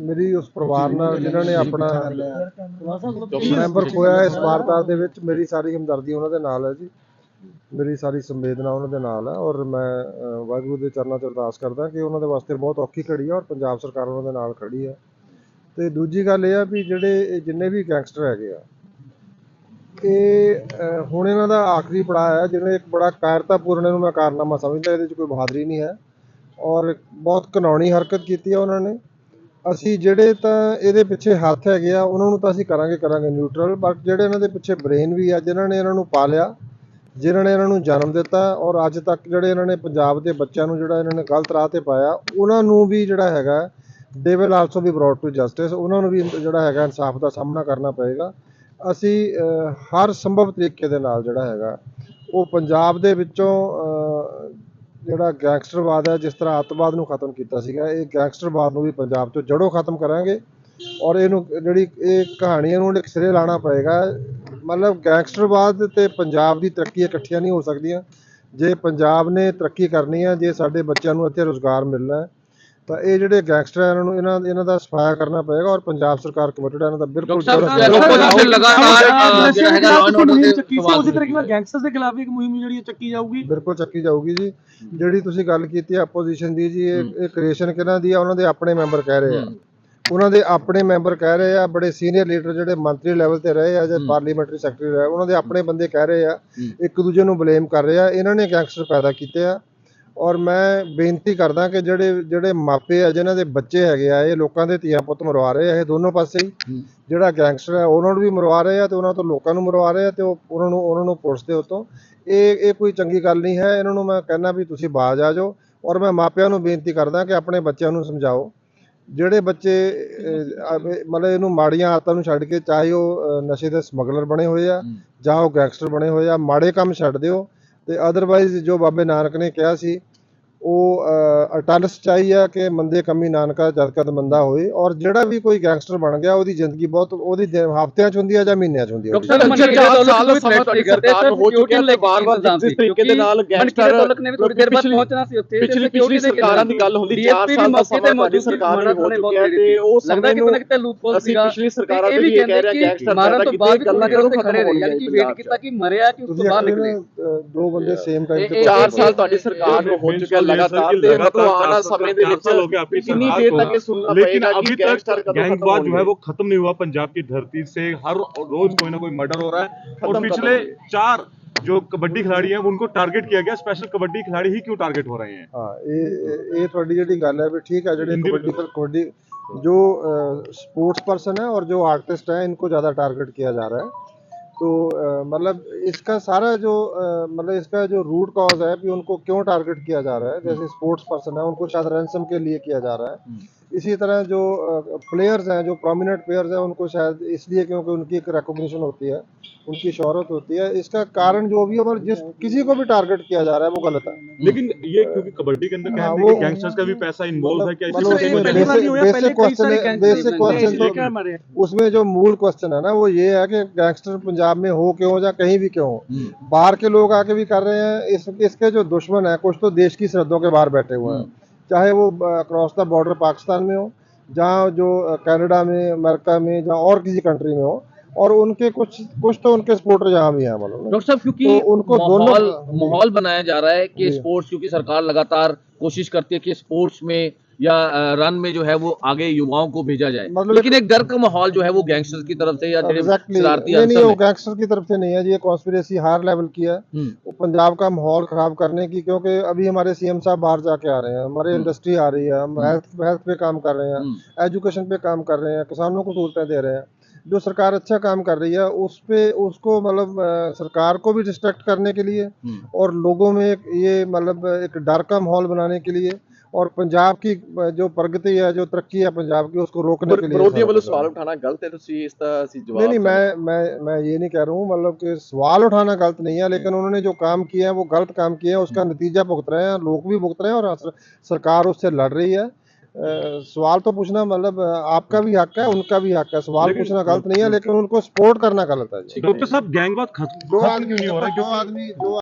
ਮੇਰੀ ਉਸ ਪਰਿਵਾਰ ਨਾਲ ਜਿਨ੍ਹਾਂ ਨੇ ਆਪਣਾ ਮੈਂਬਰ ਖੋਇਆ ਇਸ ਵਾਰਦਾਤ ਦੇ ਵਿੱਚ ਮੇਰੀ ਸਾਰੀ ਹਮਦਰਦੀ ਉਹਨਾਂ ਦੇ ਨਾਲ ਹੈ ਜੀ। ਮੇਰੀ ਸਾਰੀ ਸੰਵੇਦਨਾ ਉਹਨਾਂ ਦੇ ਨਾਲ ਹੈ ਔਰ ਮੈਂ ਵਾਹਿਗੁਰੂ ਦੇ ਚਰਨਾਂ 'ਚ ਅਰਦਾਸ ਕਰਦਾ ਕਿ ਉਹਨਾਂ ਦੇ ਵਾਸਤੇ ਬਹੁਤ ਔਖੀ ਘੜੀ ਹੈ ਔਰ ਪੰਜਾਬ ਸਰਕਾਰ ਉਹਨਾਂ ਦੇ ਨਾਲ ਖੜੀ ਹੈ। ਤੇ ਦੂਜੀ ਗੱਲ ਇਹ ਆ ਵੀ ਜਿਹੜੇ ਇਹ ਜਿੰਨੇ ਵੀ ਗੈਂਗਸਟਰ ਹੈਗੇ ਆ ਇਹ ਹੁਣ ਇਹਨਾਂ ਦਾ ਆਖਰੀ ਪੜਾਅ ਹੈ ਜਿਹਨੇ ਇੱਕ ਬੜਾ ਕਾਇਰਤਾਪੂਰਨ ਇਹਨੂੰ ਮੈਂ ਕਾਰਨਾਮਾ ਸਮਝਦਾ ਇਹਦੇ 'ਚ ਕੋਈ ਬਹਾਦਰੀ ਨਹੀਂ ਹੈ। ਔਰ ਬਹੁਤ ਘਿਨੌਣੀ ਹਰਕਤ ਕੀਤੀ ਹੈ ਉਹਨਾਂ ਨੇ। ਅਸੀਂ ਜਿਹੜੇ ਤਾਂ ਇਹਦੇ ਪਿੱਛੇ ਹੱਥ ਹੈਗੇ ਆ, ਉਹਨਾਂ ਨੂੰ ਤਾਂ ਅਸੀਂ ਕਰਾਂਗੇ ਕਰਾਂਗੇ ਨਿਊਟਰਲ ਬਟ ਜਿਹੜੇ ਇਹਨਾਂ ਦੇ ਪਿੱਛੇ ਬ੍ਰੇਨ ਵੀ ਆ, ਜਿਨ੍ਹਾਂ ਨੇ ਇਹਨਾਂ ਨੂੰ ਪਾਲਿਆ ਜਿਨ੍ਹਾਂ ਨੇ ਇਹਨਾਂ ਨੂੰ ਜਨਮ ਦਿੱਤਾ, ਔਰ ਅੱਜ ਤੱਕ ਜਿਹੜੇ ਇਹਨਾਂ ਨੇ ਪੰਜਾਬ ਦੇ ਬੱਚਿਆਂ ਨੂੰ ਜਿਹੜਾ ਇਹਨਾਂ ਨੇ ਗਲਤ ਰਾਹ ਤੇ ਪਾਇਆ, ਉਹਨਾਂ ਨੂੰ ਵੀ ਜਿਹੜਾ ਹੈਗਾ they will also be brought to justice ਉਹਨਾਂ ਨੂੰ ਵੀ ਜਿਹੜਾ ਹੈਗਾ ਇਨਸਾਫ ਦਾ ਸਾਹਮਣਾ ਕਰਨਾ ਪਏਗਾ। ਅਸੀਂ ਹਰ ਸੰਭਵ ਤਰੀਕੇ ਦੇ ਨਾਲ ਜਿਹੜਾ ਹੈਗਾ, ਉਹ ਪੰਜਾਬ ਦੇ ਵਿੱਚੋਂ ਜਿਹੜਾ ਗੈਂਗਸਟਰਵਾਦ ਹੈ, ਜਿਸ ਤਰ੍ਹਾਂ ਅੱਤਵਾਦ ਨੂੰ ਖਤਮ ਕੀਤਾ ਸੀਗਾ, ਇਹ ਗੈਂਗਸਟਰਵਾਦ ਨੂੰ ਵੀ ਪੰਜਾਬ ਤੋਂ ਜੜੋਂ ਖਤਮ ਕਰਾਂਗੇ ਔਰ ਇਹਨੂੰ ਜਿਹੜੀ ਇਹ ਕਹਾਣੀ ਹੈ ਇੱਕ ਸਿਰੇ ਲਾਣਾ ਪਏਗਾ। ਮਤਲਬ ਗੈਂਗਸਟਰਵਾਦ ਤੇ ਪੰਜਾਬ ਦੀ ਤਰੱਕੀ ਇਕੱਠੀਆਂ ਨਹੀਂ ਹੋ ਸਕਦੀਆਂ। ਜੇ ਪੰਜਾਬ ਨੇ ਤਰੱਕੀ ਕਰਨੀ ਹੈ ਜੇ ਸਾਡੇ ਬੱਚਿਆਂ ਨੂੰ ਇੱਥੇ ਰੋਜ਼ਗਾਰ ਮਿਲਣਾ ਹੈ ਤਾਂ ਇਹ ਜਿਹੜੇ ਗੈਂਗਸਟਰ ਹੈ ਇਹਨਾਂ ਨੂੰ ਇਹਨਾਂ ਇਹਨਾਂ ਦਾ ਸਫਾਇਆ ਕਰਨਾ ਪਏਗਾ ਔਰ ਪੰਜਾਬ ਸਰਕਾਰ ਕਮਿਟਡ ਹੈ ਇਹਨਾਂ ਦਾ ਬਿਲਕੁਲ opposition ਲਗਾਤਾਰ, ਜਿਹੜਾ ਹੈਗਾ order ਦੇ ਚੱਕੀ ਸੀ ਉਸੇ। ਤਰੀਕੇ ਨਾਲ ਗੈਂਗਸਟਰਸ ਦੇ ਖਿਲਾਫ ਇੱਕ ਮੁਹਿੰਮ ਜਿਹੜੀ ਚੱਕੀ ਜਾਊਗੀ। ਬਿਲਕੁਲ ਚੱਕੀ ਜਾਊਗੀ ਜੀ। ਜਿਹੜੀ ਤੁਸੀਂ ਗੱਲ ਕੀਤੀ ਹੈ ਆਪੋਜੀਸ਼ਨ ਦੀ ਜੀ ਇਹ ਇਹ ਕ੍ਰੀਏਸ਼ਨ ਕਿਹਨਾਂ ਦੀ ਆ? ਉਹਨਾਂ ਦੇ ਆਪਣੇ ਮੈਂਬਰ ਕਹਿ ਰਹੇ ਆ। ਉਹਨਾਂ ਦੇ ਆਪਣੇ ਮੈਂਬਰ ਕਹਿ ਰਹੇ ਆ ਬੜੇ ਸੀਨੀਅਰ ਲੀਡਰ ਜਿਹੜੇ ਮੰਤਰੀ ਲੈਵਲ ਤੇ ਰਹੇ ਆ ਜਾਂ ਪਾਰਲੀਮੈਂਟਰੀ ਸੈਕਟਰੀ ਰਹੇ ਉਹਨਾਂ ਦੇ ਆਪਣੇ ਬੰਦੇ ਕਹਿ ਰਹੇ ਆ। ਇੱਕ ਦੂਜੇ ਨੂੰ ਬਲੇਮ ਕਰ ਰਹੇ ਆ। ਇਹਨਾਂ ਨੇ ਗੈਂਗਸਟਰ ਪੈਦਾ ਕੀਤੇ ਆ। ਔਰ ਮੈਂ ਬੇਨਤੀ ਕਰਦਾ ਕਿ ਜਿਹੜੇ ਜਿਹੜੇ ਮਾਪੇ ਆ ਜਿਨ੍ਹਾਂ ਦੇ ਬੱਚੇ ਹੈਗੇ ਆ ਇਹ ਲੋਕਾਂ ਦੇ ਧੀਆਂ ਪੁੱਤ ਮਰਵਾ ਰਹੇ ਆ ਇਹ ਦੋਨੋਂ ਪਾਸੇ ਹੀ। ਜਿਹੜਾ ਗੈਂਗਸਟਰ ਹੈ ਉਹਨਾਂ ਨੂੰ ਵੀ ਮਰਵਾ ਰਹੇ ਆ ਤੇ ਉਹਨਾਂ ਤੋਂ ਲੋਕਾਂ ਨੂੰ ਮਰਵਾ ਰਹੇ ਆ ਤੇ ਉਹ ਉਹਨਾਂ ਨੂੰ ਉਹਨਾਂ ਨੂੰ ਪੁਲਿਸ ਦੇ ਉੱਤੋਂ। ਇਹ ਇਹ ਕੋਈ ਚੰਗੀ ਗੱਲ ਨਹੀਂ ਹੈ। ਇਹਨਾਂ ਨੂੰ ਮੈਂ ਕਹਿੰਦਾ ਵੀ ਤੁਸੀਂ ਬਾਜ਼ ਆ ਜਾਓ ਔਰ ਮੈਂ ਮਾਪਿਆਂ ਨੂੰ ਬੇਨਤੀ ਕਰਦਾ ਕਿ ਆਪਣੇ ਬੱਚਿਆਂ ਨੂੰ ਸਮਝਾਓ। ਜਿਹੜੇ ਬੱਚੇ ਮਤਲਬ ਇਹਨੂੰ ਮਾੜੀਆਂ ਆਦਤਾਂ ਨੂੰ ਛੱਡ ਕੇ ਚਾਹੇ ਉਹ ਨਸ਼ੇ ਦੇ ਸਮਗਲਰ ਬਣੇ ਹੋਏ ਆ ਜਾਂ ਉਹ ਗੈਂਗਸਟਰ ਬਣੇ ਹੋਏ ਆ ਮਾੜੇ ਕੰਮ ਛੱਡ ਦਿਓ। ਤੇ ਅਦਰਵਾਈਜ਼ ਜੋ ਬਾਬੇ ਨਾਨਕ ਨੇ ਕਿਹਾ ਸੀ ਉਹ ਅਟਲ ਸੱਚਾਈ ਆ ਕਿ ਮੰਦੇ ਕੰਮੀ ਨਾਨਕਾ ਜਦ ਕਦ ਮੰਦਾ ਹੋਏ ਔਰ ਜਿਹੜਾ ਵੀ ਕੋਈ ਗੈਂਗਸਟਰ ਬਣ ਗਿਆ ਉਹਦੀ ਜ਼ਿੰਦਗੀ ਬਹੁਤ ਉਹਦੀ ਦਿਨ- ਹਫ਼ਤਿਆਂ ਚ ਹੁੰਦੀ ਆ ਜਾਂ ਮਹੀਨਿਆਂ ਚ ਹੁੰਦੀ ਆ ਹੋ ਤੇ ਜਿਸ ਤਰੀਕੇ ਦੇ ਨਾਲ ਗੈਂਗਸਟਰ ਦੌਲਤ ਨੇ ਵੀ ਥੋੜੀ ਦੇਰ ਬਾਅਦ ਪਹੁੰਚਣਾ ਸੀ ਉੱਥੇ ਪਿਛਲੀ ਪਿਛਲੀ ਸਰਕਾਰਾਂ ਦੀ ਗੱਲ ਹੁੰਦੀ 4 DSP ਸਾਲ ਦਾ ਸਮਾਂ ਤੇ ਸਰਕਾਰ ਹੋ ਨੇ ਬਹੁਤ ਚੁੱਕਿਆ ਤੇ ਉਹ ਲੱਗਦਾ ਕਿ ਨੂੰ ਪਤਾ ਕਿਤੇ ਲੂਪਹੋਲ ਅਸੀਂ ਸੀਗਾ। ਪਿਛਲੀ ਸਰਕਾਰਾਂ ਦੇ ਵੀ ਕਹਿ ਰਹੇ ਗੈਂਗਸਟਰ ਮਾਰਨ ਤੋਂ ਬਾਅਦ ਵੀ ਗੱਲਾਂ ਦੇਰ ਖਤਮ ਖੜੇ ਹੋ ਰਹੇ ਯਾਨੀ ਕਿ ਵੇਟ ਕੀਤਾ ਕਿ ਮਰਿਆ ਕਿ ਉਸ ਤੋਂ ਆਪਣੇ ਨਿਕਲੇ? ਦੋ ਬੰਦੇ ਸੇਮ ਟਾਈਮ ਤੇ ਇਹ- ਚਾਰ ਇਹ- ਸਾਲ ਤੁਹਾਡੀ ਸਰਕਾਰ ਨੂੰ ਹੋ ਚੁੱਕਿਆ ਲਗਾਤਾਰ ਤੇ ਮਤਲਬ ਆਉਣ ਵਾਲੇ ਸਮੇਂ ਦੇ ਵਿੱਚ ਕਿੰਨੀ ਦੇਰ ਤੱਕ ਇਹ ਸੁਣਨਾ लेकिन ਪਏਗਾ अभी ਕਿ ਗੈਂਗਸਟਰ तक ਕਦੋਂ ਖਤਮ गैंगवार जो है होंगे वो खत्म नहीं हुआ पंजाब की धरती से हर रोज कोई ना कोई मर्डर हो रहा है और खत्म पिछले करो। चार जो कबड्डी खिलाड़ी हैं उनको टारगेट किया गया स्पेशल कबड्डी खिलाड़ी ही क्यों टारगेट हो रहे हैं ਹਾਂ ਇਹ ਇਹ- ਇਹ ਤੁਹਾਡੀ ਜਿਹੜੀ ਗੱਲ ਹੈ ਵੀ ठीक है ਜਿਹੜੇ हिंदी में कबड्डी पर कबड्डी जो स्पोर्ट्स पर्सन है और जो आर्टिस्ट है इनको ज़्यादा टारगेट किया जा रहा है तो मतलब इसका सारा जो मतलब इसका जो रूट कॉज है कि उनको क्यों टारगेट किया जा रहा है? जैसे स्पोर्ट्स पर्सन है, उनको शायद रैंसम के लिए किया जा रहा है। इसी तरह जो प्लेयर्स हैं जो प्रोमिनेंट प्लेयर्स हैं उनको शायद इसलिए क्योंकि उनकी एक रिकॉग्निशन होती है उनकी शहरत होती है। इसका कारण जो भी हो पर जिस किसी को भी टारगेट किया जा रहा है वो गलत है। लेकिन ये क्योंकि कबड्डी के अंदर क्या हाँ, वो- कि गैंगस्टर्स का भी पैसा इन्वॉल्व है क्या? मतलब बेसिक क्वेश्चन है क्वेश्चन इसलिए तो मारे उसमें जो मूल क्वेश्चन है ना वो ये है कि गैंगस्टर पंजाब में हो क्यों या कहीं भी क्यों हो। बाहर के लोग आके भी कर रहे हैं इसके जो दुश्मन है कुछ तो देश की सरहदों के बाहर बैठे हुए हैं। चाहे वो क्रॉस द बॉर्डर पाकिस्तान में हो जहाँ जो कनाडा में अमेरिका में जहाँ और किसी कंट्री में हो और उनके कुछ कुछ तो उनके सपोर्टर यहाँ भी हैं मतलब डॉक्टर साहब क्योंकि तो उनको दोनों- माहौल बनाया जा रहा है कि स्पोर्ट्स क्योंकि सरकार लगातार कोशिश करती है कि स्पोर्ट्स में या रन में जो है वो आगे युवाओं को भेजा जाए। मतलब लेकिन एक डर का माहौल जो है वो गैंगस्टर की तरफ़ से या एग्जैक्टली नहीं नहीं वो गैंगस्टर की तरफ़ से नहीं है जी ये कॉन्स्पिरेसी हायर लेवल की है। हम्म, वो पंजाब का माहौल खराब करने की क्योंकि अभी हमारे सीएम साहब बाहर जाके आ रहे हैं हमारे इंडस्ट्री आ रही है हम हेल्थ हेल्थ पे काम कर रहे हैं हम्म। एजुकेशन पे काम कर रहे हैं किसानों को सहूलतें दे रहे हैं। जो सरकार अच्छा काम कर रही है उस पे उसको मतलब सरकार को भी डिस्ट्रैक्ट करने के लिए हम्म। और लोगों में ये मतलब एक डर का माहौल बनाने के लिए और पंजाब की अ, जो प्रगति है जो तरक्की है पंजाब की उसको रोकने के लिए ਵਿਰੋਧੀਆਂ ਵੱਲੋਂ सारा ਸਵਾਲ ਉਠਾਉਣਾ ਗਲਤ ਹੈ ਤੁਸੀਂ ਇਸ ਦਾ ਅਸੀਂ ਜਵਾਬ नहीं नहीं मैं मैं मैं ये नहीं कह रहा हूँ मतलब कि सवाल उठाना गलत नहीं है लेकिन उन्होंने जो काम किया है वो गलत काम किया है उसका नतीजा भुगत रहे हैं लोग भी भुगत रहे हैं और सर- सरकार उससे लड़ रही है अ, सवाल तो पूछना मतलब अ, आपका भी हक है उनका भी हक है सवाल लेकिन- पूछना गलत नहीं है लेकिन उनको सपोर्ट करना गलत है जी डॉक्टर साहब गैंगवार खत्म जो खत्म आदमी क्यों नहीं हो रहा है जो आदमी जो